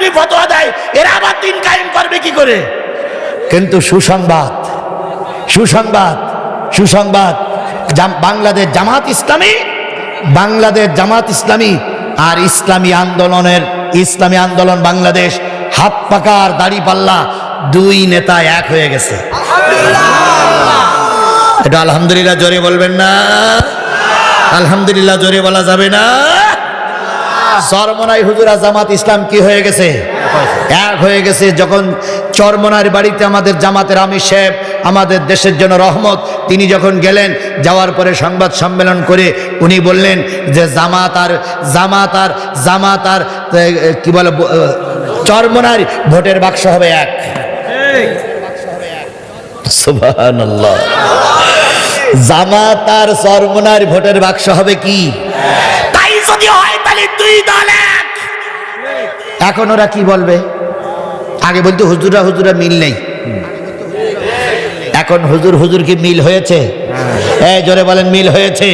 যদি ফতোয়া দেয়, এরা আবার দিন কায়েম করবে কি করে? কিন্তু সুসংবাদ সুসংবাদ সুসংবাদ বাংলাদেশ জামাত ইসলামী, বাংলাদেশ জামাত ইসলামী আর ইসলামী আন্দোলনের, ইসলামী আন্দোলন বাংলাদেশ হাত পাকার দাড়ি পাল্লা দুই নেতা এক হয়ে গেছে। এটা আলহামদুলিল্লাহ জোরে বলবেন না? আলহামদুলিল্লাহ জোরে বলা যাবে না? চরমনাই হুজুরা জামাত ইসলাম কি হয়ে গেছে? এক হয়ে গেছে যখন চরমনার বাড়িতে আমাদের জামাতের আমি শেফ আমাদের দেশের জন্য রহমত, তিনি যখন গেলেন, যাওয়ার পরে সংবাদ সম্মেলন করে উনি বললেন যে জামাত আর জামাত আর জামাত আর কি বলে চরমনার ভোটের বাক্স হবে এক। জামাত আর চরমনার ভোটের বাক্স হবে কি? দুই দল এক। এখন ওরা কি বলবে? আগে বলতে হুজুরা হুজুরা মিল নেই। এখন হুজুর হুজুর কি মিল হয়েছে? এই জোরে বলেন মিল হয়েছে।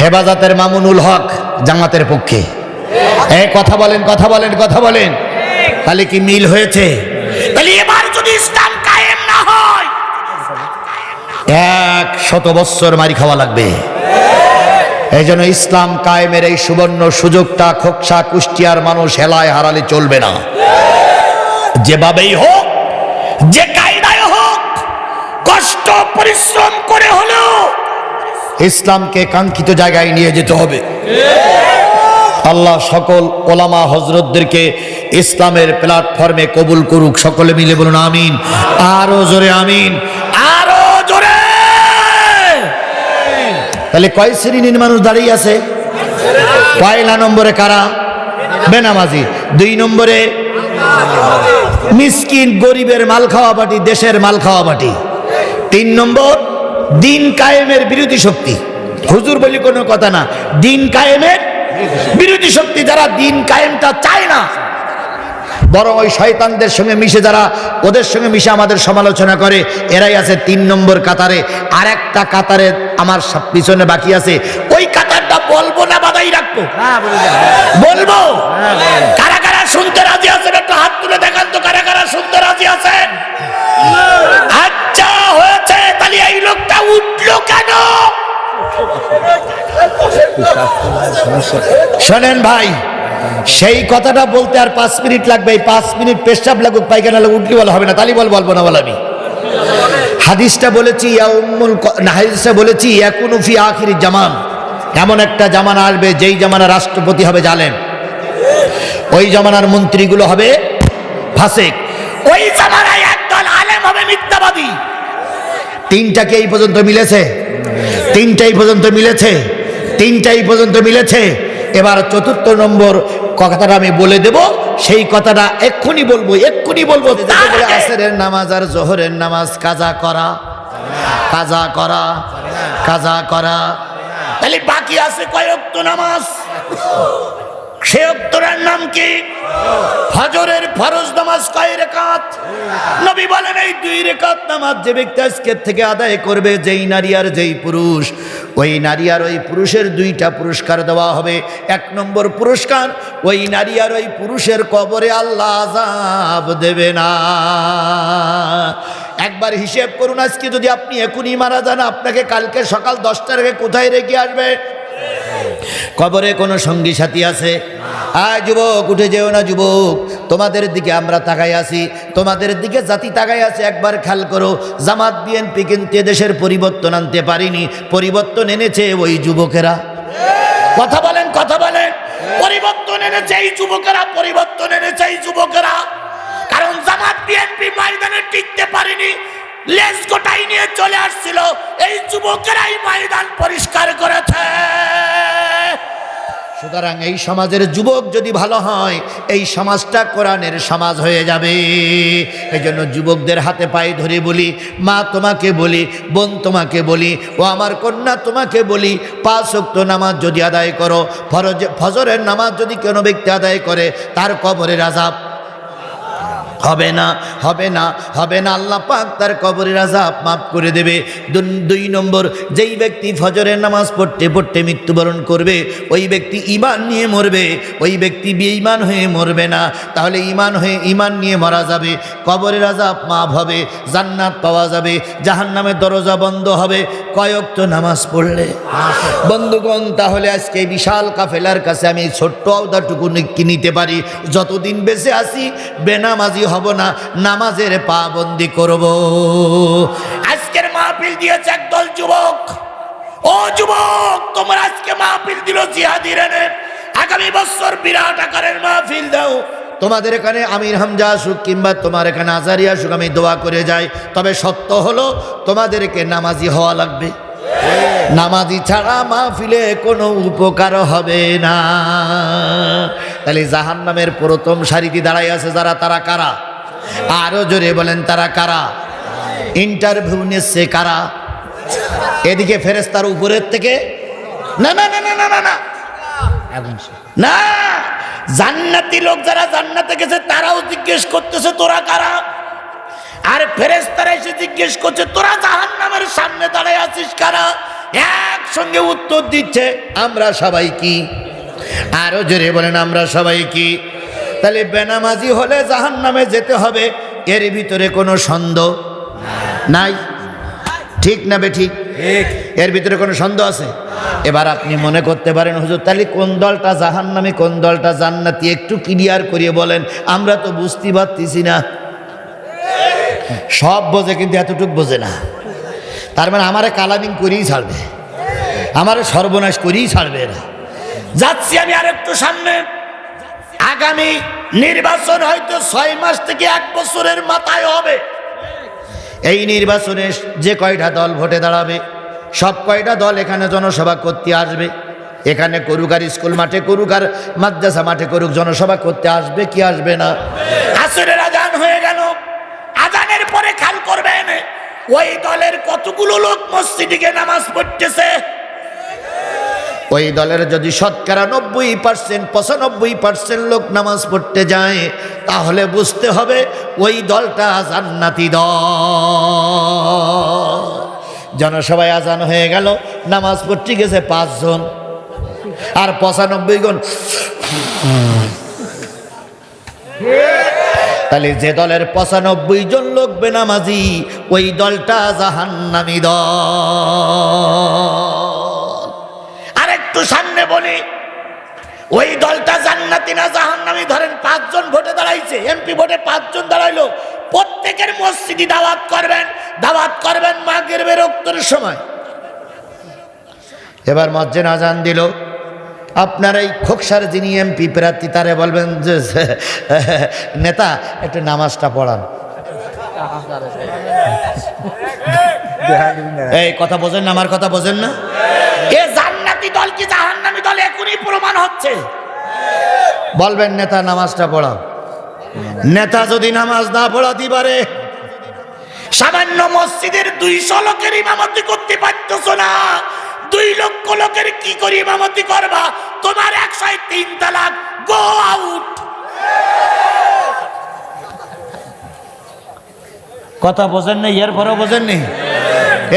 হেফাজতের মামুনুল হক জামাতের পক্ষে। এই কথা বলেন কথা বলেন কথা বলেন। তাহলে কি মিল হয়েছে? তাহলে এবার যদি ইসলাম কায়েম না হয় এক শত বৎসর মারি খাওয়া লাগবে। এই জন্য ইসলাম কায়েমের এই সুবর্ণ সুযোগটা খোকসা, কুষ্টিয়ার মানুষ হেলায় হারালে চলবে না। যেভাবেই হোক, যে কায়দায় হোক, কষ্ট, পরিশ্রম করে হলেও ইসলামকে কাঙ্ক্ষিত জায়গায় নিয়ে যেতে হবে। আল্লাহ সকল ওলামা হজরতদেরকে ইসলামের প্ল্যাটফর্মে কবুল করুক। সকলে মিলে বলুন আমিন। আরও জোরে আমিন। আরও জোরে তাহলে কয় শ্রেণির মানুষ দাঁড়িয়ে আছে? পয়লা নম্বরে কারা? বেনামাজি। দুই নম্বরে মিসকিন, গরিবের মাল খাওয়া পাটি দেশের মাল খাওয়া পাটি তিন নম্বর, দিন কায়েমের বিরোধী শক্তি। হুজুর বলি কোনো কথা না। দিন কায়েমের বিরোধী শক্তি, যারা দিন কায়েমটা চায় না বরং ওই শয়তানদের সঙ্গে মিশে যারা ওদের সঙ্গে মিশে আমাদের সমালোচনা করে এরাই আছে তিন নম্বর কাতারে। আর একটা কাতারে আমার সব পিছনে বাকি আছে। ওই কাতারটা বলব না বাদাই রাখব। বলব? কারা কারা শুনতে রাজি আছেন একটু হাত তুলে দেখান তো কারা কারা শুনতে রাজি আছেন? আচ্ছা হয়েছে তাহলে এই লোকটা উঠল কেন? শোনেন ভাই সেই কথাটা বলতে আর পাঁচ মিনিট লাগবে এই পাঁচ মিনিট পেশাব লাগুক পায়খানা লাগুক উঠলি বলা হবে না তালি বল বলব না বল আমি। হাদিসটা বলেছি না, হাদিসটা বলেছি ইয়াকুনু ফি আখিরি জামান। এমন একটা জামানা আসবে যেই জামানা রাষ্ট্রপতি হবে জালেম। ওই জামানার মন্ত্রীগুলো হবে ফাসেক। ওই জামানায় একদল আলেম হবে মিথ্যাবাদী। তিনটাকে এই পর্যন্ত মিলেছে? তিনটাই পর্যন্ত মিলেছে? তিনটাই পর্যন্ত মিলেছে? এবার চতুর্থ নম্বর কথাটা আমি বলে দেব সেই কথাটা এক্ষুনি বলব এক্ষুনি বলব আসরের নামাজ আর জোহরের নামাজ কাজা করা কাজা করা কাজা করা। তাহলে বাকি আছে কয়েক তো নামাজ? সে অক্তরের নাম কি? ফজরের ফরজ নামাজ কয় রেখাত? নবী বলেন এই দুই রেখাত নামাজ যে ব্যক্তি আজকের থেকে আদায় করবে যেই নারী আর যেই পুরুষ। ওই নারী আর ওই পুরুষের দুইটা পুরস্কার দেওয়া হবে। এক নম্বর পুরস্কার, ওই নারী আর ওই পুরুষের কবরে আল্লাহ আজাব দেবে না। একবার হিসেব করুন আজকে যদি আপনি এখনই মারা যান, আপনাকে কালকে সকাল দশটার আগে কোথায় রেখে আসবে? কবরে কোনো সঙ্গী সাথী আছে? আয় যুবক, উঠে যেও না যুবক। তোমাদের দিকে আমরা তাকাই আছি। তোমাদের দিকে জাতি তাকাই আছে। একবার খেয়াল করো, জামাত, বিএনপি কিন্তু দেশের পরিবর্তন আনতে পারিনি। পরিবর্তন এনেছে ওই যুবকেরা। কথা বলেন কথা বলেন। পরিবর্তন এনেছে এই যুবকেরা, পরিবর্তন এনেছে এই যুবকেরা। কারণ জামাত, বিএনপি ময়দানে টিকতে পারেনি। লেজ গোটাই নিয়ে চলে আসছিল। এই যুবকেরাই ময়দান পরিষ্কার করেছে। সুতরাং এই সমাজের যুবক যদি ভালো হয়, এই সমাজটা কোরআনের সমাজ হয়ে যাবে। এই জন্য যুবকদের হাতে পায়ে ধরে বলি, মা তোমাকে বলি, বোন তোমাকে বলি, ও আমার কন্যা তোমাকে বলি, পাঁচ শক্ত নামাজ যদি আদায় করো, ফরজ ফজরের নামাজ যদি কোনো ব্যক্তি আদায় করে, তার কবরের আজাব হবে না হবে না হবে না। আল্লাহ পাক তার কবরের আজাব মাফ করে দেবে। দুই নম্বর, যেই ব্যক্তি ফজরের নামাজ পড়তে পড়তে মৃত্যুবরণ করবে, ওই ব্যক্তি ইমান নিয়ে মরবে। ওই ব্যক্তি বেঈমান হয়ে মরবে না। তাহলে ইমান হয়ে ইমান নিয়ে মারা যাবে। কবরের আজাব মাফ হবে, জান্নাত পাওয়া যাবে, জাহান্নামের দরজা বন্ধ হবে। কয়েক তো নামাজ পড়লে, বন্ধুগণ, তাহলে আজকে বিশাল কাফেলার কাছে আমি ছোট্ট আওদাটুকু নিতে পারি। যতদিন বেঁচে আছি, বেনামাজি হব না নামাজের পাবন্দি করব। আজকের মাহফিল দিয়েছে একদল যুবক। ও যুবক তোমার আজকে মাহফিল দিল জিহাদি রেনে আগামী বছর বিরাট আকারের মাহফিল দাও। তোমাদের এখানে আমির হামজা আসুক কিংবা তোমার এখানে আজারি আসুক আমি দোয়া করে যাই। তবে সত্য হলো তোমাদেরকে নামাজি হওয়া লাগবে। নামাজি ছাড়া মাহফিলে কোনো উপকার হবে না। তাহলে জাহান নামের প্রথম সারিতে দাঁড়াই আছে যারা, তারা কারা? আরও জোরে বলেন, তারা কারা? ইন্টারভিউ নিচ্ছে কারা? এদিকে ফেরেস্তার উপরের থেকে? না না না না না না না। না, জান্নাতি লোক যারা জান্নাতে গেছে, তারাও জিজ্ঞেস করতেছে, তোরা কারা? আর ফেরেস্তারা এসে জিজ্ঞেস করছে, তোরা জাহান নামের সামনে দাঁড়ায় আছিস কারা? একসঙ্গে উত্তর দিচ্ছে, আমরা সবাই কি? আরও জোরে বলেন আমরা সবাই কি? তাহলে বেনামাজি হলে জাহান নামে যেতে হবে এর ভিতরে কোনো সন্দেহ নাই? ঠিক না বে ঠিক? এর ভিতরে কোনো সন্দেহ আছে? এবার আপনি মনে করতে পারেন হুজুর তাহলে কোন দলটা জাহান নামে কোন দলটা জান্নাতি একটু ক্লিয়ার করিয়ে বলেন আমরা তো বুঝতে পারতেছি না। সব বোঝে কিন্তু এতটুক বোঝে না। তার মানে আমারে কালামিং করেই ছাড়বে। আমারে সর্বনাশ করেই ছাড়বে এরা। যাচ্ছি আমি আর একটু সামনে। আগামী নির্বাচন হয়তো ছয় মাস থেকে এক বছরের মাথায় হবে। এই নির্বাচনে যে কয়টা দল ভোটে দাঁড়াবে, সব কয়টা দল এখানে জনসভা করতে আসবে? এখানে করুক আর স্কুল মাঠে করুক আর মাদ্রাসা মাঠে করুক, জনসভা করতে আসবে কি আসবে না? আসরের আজান হয়ে গেল। আজানের পরে খেয়াল করবেন ওই দলের কতগুলো লোক মসজিদিকে নামাজ পড়তেছে? ওই দলের যদি শতকরা নব্বই পার্সেন্ট, পঁচানব্বই পার্সেন্ট লোক নামাজ পড়তে যায়, তাহলে বুঝতে হবে ওই দলটা জান্নাতি দল। জনসভায় আজান হয়ে গেল, নামাজ পড়তে গেছে পাঁচজন। আর পঁচানব্বই জন। তাহলে যে দলের পঁচানব্বই জন লোক বেনামাজি, ওই দলটা জাহান্নামি দল। আরেকটু সামনে বলি। ওই দলটা জান্নাতি না জাহান্নামি? ধরেন পাঁচজন ভোটে দাঁড়াইছে এমপি ভোটে পাঁচজন দাঁড়াইলো। প্রত্যেকের মসজিদি দাওয়াত করবেন। দাওয়াত করবেন মাগের বেরোক্তর সময়। এবার মজ্জেন আজান দিল। আপনার এই খোকসার যিনি এমপি প্রার্থী তারে বলবেন যে নেতা একটু নামাজটা পড়ান। এই কথা বোঝেন না আমার কথা বোঝেন না? এ প্রমাণ হচ্ছে। বলবেন নেতা নামাজটা পড়াও। নেতা যদি নামাজ না পড়াতে পারে সামান্য মসজিদের দুইশো লোকের ইমামতি করতে পারতেছ না। দুই লক্ষ লোকের কি করে ইমামতি করবা? তোমার একশো তিন তালাক গো আউট। কথা বোঝেন নেই এরপরেও বোঝেন নেই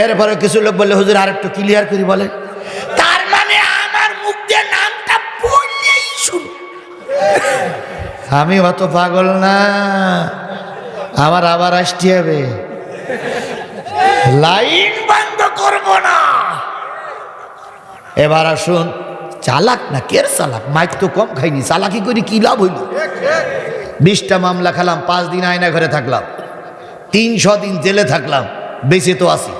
এরপরে কিছু লোক বললে হুজুর আর একটু ক্লিয়ার করি বলে। আমি অত পাগল না। আমার আবার আসতে হবে। লাইন বন্ধ করব না। এবার আসুন। চালাক না কের চালাক? মাইক তো কম খাইনি। চালাকি করে কি লাভ হইল? বিশটা মামলা খেলাম, পাঁচ দিন আয়না ঘরে থাকলাম। তিনশো দিন জেলে থাকলাম। বেঁচে তো আসি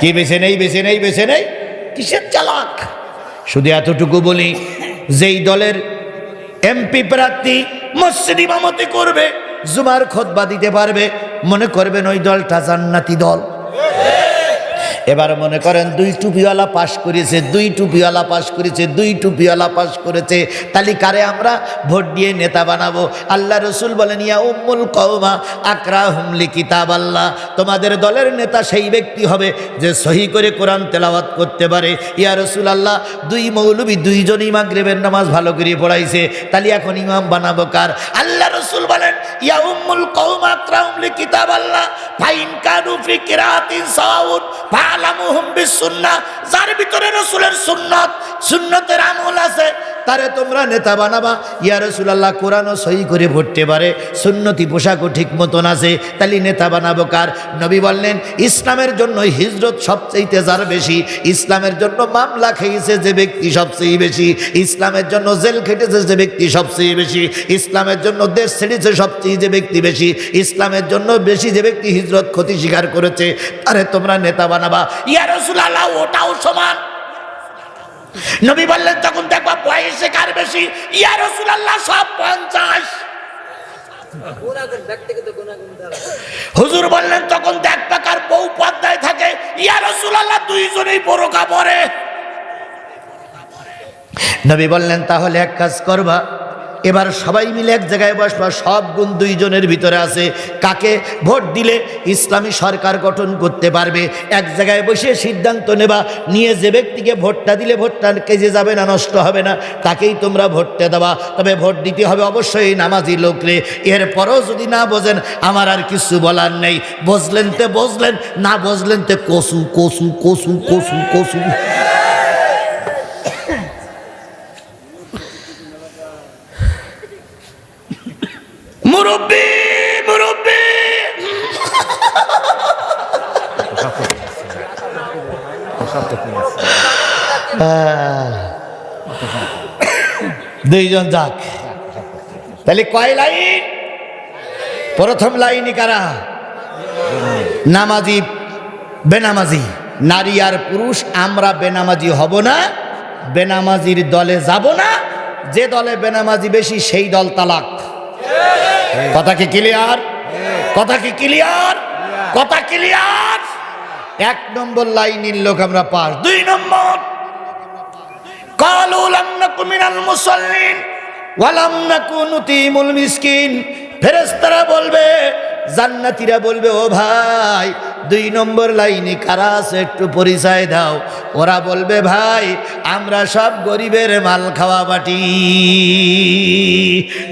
কি বেছে নেই বেছে নেই বেছে নেই? কিসের চালাক? শুধু এতটুকু বলি, যেই দলের এমপি প্রার্থী মসজিদ ইমামতি করবে, জুমার খোদবা দিতে পারবে, মনে করবেন ওই দলটা জান্নাতি দল। এবার মনে করেন দুই টুপিওয়ালা পাশ করেছে, দুই টুপিওয়ালা পাশ করেছে, দুই টুপিওয়ালা পাশ করেছে তালিকারে আমরা ভোট দিয়ে নেতা বানাবো? আল্লাহ রসুল বলেন, ইয়া উম্মুল কৌমা আকরা হুমলি কিতাব আল্লাহ তোমাদের দলের নেতা সেই ব্যক্তি হবে যে সহি করে কোরআন তেলাওয়াত করতে পারে। ইয়া রসুল আল্লাহ দুই মৌলবী দুইজনই মাগরেবের নামাজ ভালো করে পড়াইছে, তাহলে এখন ইমাম বানাবো কার? আল্লাহ রসুল বলেন, ইয়া উম্মুল কওম আকরাম লি কিতাব আল্লাহ ফাইন কানু ফি কিরাতিন সাউন ফালামুহুম বিসুন্নাহ যার ভিতরে রাসূলের সুন্নাত সুন্নতের আমল আছে তারে তোমরা নেতা বানাবা। ইয়া রাসূলুল্লাহ, কোরআনও সহি করে ভরতে পারে। সুন্নতি পোশাকও ঠিক মতন আছে। তাহলে নেতা বানাবো কার? নবী বললেন, ইসলামের জন্য হিজরত সবচেয়ে যার বেশি, ইসলামের জন্য মামলা খেয়েছে যে ব্যক্তি সবচেয়ে বেশি, ইসলামের জন্য জেল খেটেছে যে ব্যক্তি সবচেয়ে বেশি, ইসলামের জন্য দেশ ছেড়েছে সবচেয়ে যে ব্যক্তি বেশি, ইসলামের জন্য বেশি যে ব্যক্তি হিজরত ক্ষতি স্বীকার করেছে আরে তোমরা নেতা বানাবা। ইয়া রাসূলুল্লাহ, ওটাও সমান। নবী বললেন, তখন দেখবা বয়সে কার বেশি? ইয়া রাসূলুল্লাহ, সব পঞ্চাশ। হুজুর বললেন, তখন দেখবা কার বউ পর্দায় থাকে। ইয়া রাসূলুল্লাহ, দুইজনেই বড় পরে। নবী বললেন, তাহলে এক কাজ করবা এবার সবাই মিলে এক জায়গায় বসবা, সব গুণ দুইজনের ভিতরে আছে। কাকে ভোট দিলে ইসলামী সরকার গঠন করতে পারবে? এক জায়গায় বসে সিদ্ধান্ত নেবা, নিয়ে যে ব্যক্তিকে ভোটটা দিলে ভোটটা কেজে যাবে না, নষ্ট হবে না, তাকেই তোমরা ভোটটা দেওয়া তবে ভোট দিতে হবে অবশ্যই নামাজি লোকরে। এরপরও যদি না বোঝেন, আমার আর কিছু বলার নেই। বুঝলেন তে বুঝলেন, না বুঝলেন তে কসু কসু কসু কসু কসু। দুইজন যাক। তাহলে কয় লাইন? প্রথম লাইনই কারা? নামাজি, বেনামাজি। নারী আর পুরুষ, আমরা বেনামাজি হব না, বেনামাজির দলে যাব না, যে দলে বেনামাজি বেশি, সেই দল তালাক। কথা কি ক্লিয়ার কথা কি ক্লিয়ার কথা ক্লিয়ার এক নম্বর লাইনের লোক আমরা পাস। দুই নম্বর। কালু লাম নাকু মিনাল মুসাল্লিন ওয়ালাম নাকু নুতিমুল মিসকিন। ফেরেশতারা বলবে, জান্নাতীরা বলবে, ও ভাই, দুই নম্বর লাইনে কারা আছে একটু পরিচয় দাও। ওরা বলবে, ভাই, আমরা সব গরিবের মাল খাওয়া বাটি।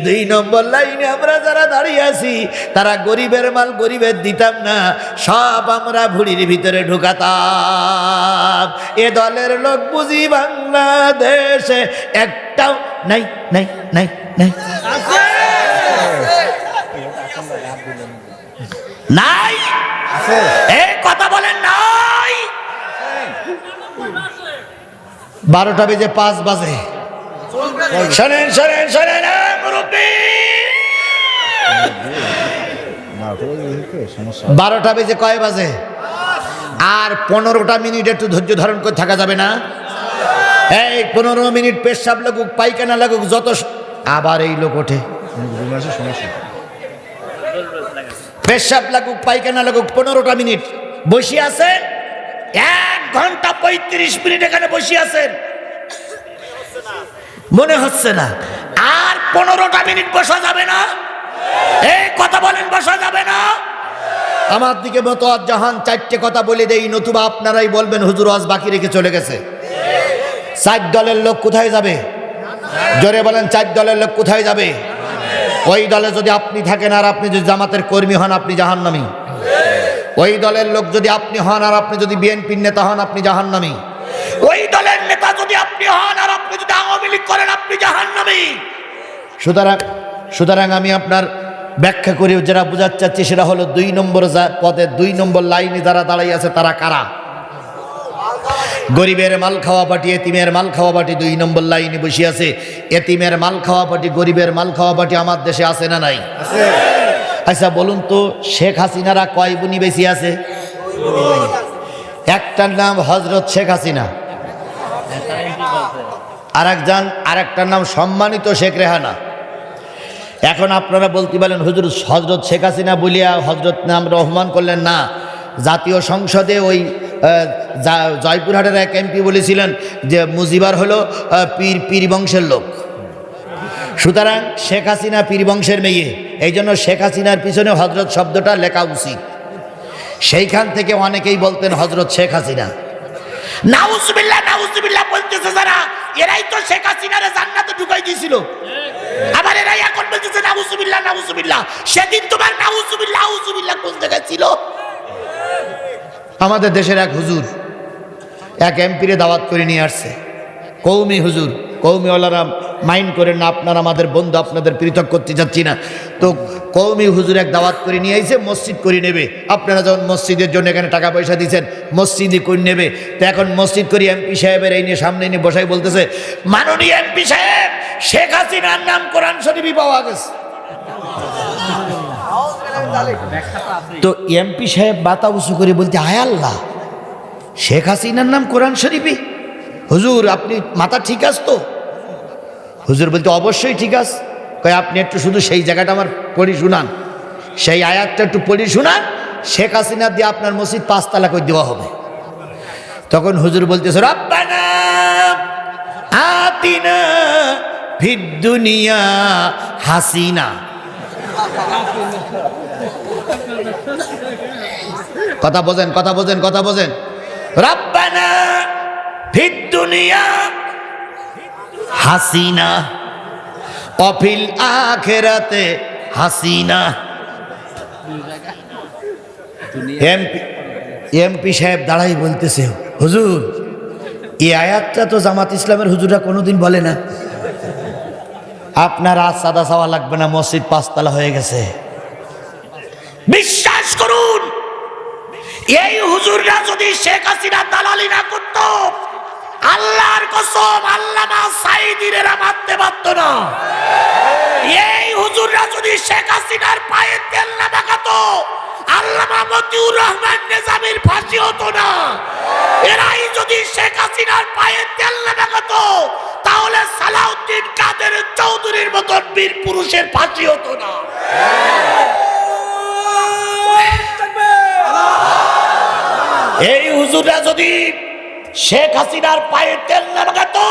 দুই নম্বর লাইনে আমরা যারা দাঁড়িয়ে আছি, তারা গরিবের মাল গরিবের দিতাম না, সব আমরা ভুড়ির ভিতরে ঢুকাতাম। এ দলের লোক বুঝি বাংলাদেশে একটাও নাই নাই নাই নাই। নাই? এই কথা বলেন নাই। বারোটা বেজে পাঁচ বাজে। শোনেন শোনেন শোনেন বারোটা বেজে কয় বাজে? আর পনেরোটা মিনিট একটু ধৈর্য ধারণ করে থাকা যাবে না? এই পনেরো মিনিট পেশাব লাগুক, পায়খানা লাগুক, যত আবার এই লোক ওঠে। পেশাব লাগুক, পায়খানা লাগুক, পনেরোটা মিনিট। বসে আছেন এক ঘণ্টা পঁয়ত্রিশ মিনিট এখানে বসে আছেন মনে হচ্ছে না। আর পনেরোটা মিনিট বসা যাবে না? এই কথা বলেন, বসা যাবে না? আমার দিকে মতো জাহান, চারটে কথা বলে দেই, নতুবা আপনারাই বলবেন, হুজুর আজ বাকি রেখে চলে গেছে। চার দলের লোক কোথায় যাবে? জোরে বলেন, চার দলের লোক কোথায় যাবে? ওই দলে যদি আপনি থাকেন আর আপনি যদি জামাতের কর্মী হন, আপনি জাহান্নামী। ওই দলের লোক যদি আপনি হন আর আপনি যদি বিএনপির নেতা হন, আপনি জাহান্নামী। ওই দলের নেতা যদি আপনি হন আর আপনি যদি আওয়ামী লীগ করেন, আপনি জাহান্নামী। সুতরাং সুতরাং আমি আপনার ব্যাখ্যা করি, যারা বোঝাতে চাচ্ছি সেটা হলো দুই নম্বর পদে দুই নম্বর লাইনে যারা দাঁড়াই আছে, তারা কারা? গরিবের মাল খাওয়া পাটি এতিমের মাল খাওয়া পাটি দুই নম্বর লাইনে বসে আছে। এতিমের মাল খাওয়া পাটি গরিবের মাল খাওয়া পাটি আমার দেশে আছে না নাই? আচ্ছা বলুন তো শেখ হাসিনারা কয় বুনি বেশি আছে? একটার নাম হজরত শেখ হাসিনা। আর একজন আর একটার নাম সম্মানিত শেখ রেহানা। এখন আপনারা বলতে পারেন হুজুর হজরত শেখ হাসিনা বলিয়া হজরত নাম রহমান করলেন না। জাতীয় সংসদে ওই জয়পুরহাটের এক এমপি বলেছিলেন যে মুজিবার হলো পীর পীর বংশের লোক। সুতরাং শেখ হাসিনা পীর বংশের মেয়ে। এই জন্য শেখ হাসিনার পিছনে হজরত শব্দটা লেখা উচিত। সেইখান থেকে অনেকেই বলতেন হজরত শেখ হাসিনা। বলতেছে যারা, এরাই তো শেখ ঢুকাই এরাই এখন বলতেছে সেদিন তোমার নাউজুবিল্লাহ নাউজুবিল্লাহ কোন ছিল? আমাদের দেশের এক হুজুর, এক এমপিরে দাওয়াত করে নিয়ে আসছে। কৌমি হুজুর কৌমি কৌমিওয়ালারা মাইন্ড করেন না, আপনারা আমাদের বন্ধু, আপনাদের পৃথক করতে যাচ্ছি না। তো কৌমি হুজুর এক দাওয়াত করে নিয়ে আইছে, মসজিদ করে নেবে। আপনারা যখন মসজিদের জন্য এখানে টাকা পয়সা দিচ্ছেন মসজিদই করে নেবে। তো এখন মসজিদ করি এমপি সাহেবের এই নিয়ে সামনে নিয়ে বসাই বলতেছে, মাননীয় এমপি সাহেব, শেখ হাসিনার নাম কোরআন শরীফই পাওয়া গেছে। তো এমপি সাহেব বাতা উঁচু করে বলতে, আয় আল্লাহ, শেখ হাসিনার নাম কোরআন শরীফই হুজুর, আপনি মাথা ঠিক আছে তো? হুজুর বলতে, অবশ্যই ঠিক আছে। কয়, আপনি একটু শুধু সেই জায়গাটা আমার পড়ি শুনান। সেই আয়াতটা একটু পড়ি শুনান, শেখ হাসিনা দিয়ে আপনার মসজিদ পাঁচতলা করে দেওয়া হবে। তখন হুজুর বলতেছে, রব্বানা আতিনা দুনিয়া হাসিনা। কথা বোঝেন কথা বোঝেন কথা বোঝেন। রব্বানা ফিদ দুনিয়া হাসিনা অফিল আখেরাতে হাসিনা। এমপি এমপি সাহেব দাঁড়াই বলতেছে হুজুর এই আয়াতটা তো জামাত ইসলামের হুজুরা কোনোদিন বলে না। আপনার আজ সাদা সাওয়া লাগবে না মসজিদ পাঁচতলা হয়ে গেছে। বিশ্বাস করুন। এই হুজুররা যদি শেখ হাসিনা দালালি না করত, আল্লাহর কসম আল্লামা সাইদিনেরা মারতে পারত না। এই হুজুররা যদি শেখ হাসিনার পায়ে তেল না মাখাতো, আল্লামা মতিউর রহমান নিজামের ফাঁসি হতো না। এরাই যদি শেখ হাসিনার পায়ে তেল না মাখাতো, তাহলে সালাউদ্দিন কাদের চৌধুরীর মতন বীর পুরুষের ফাঁসি হতো না। এই হুজুরা যদি শেখ হাসিনার পায়ে তেল না লাগাতো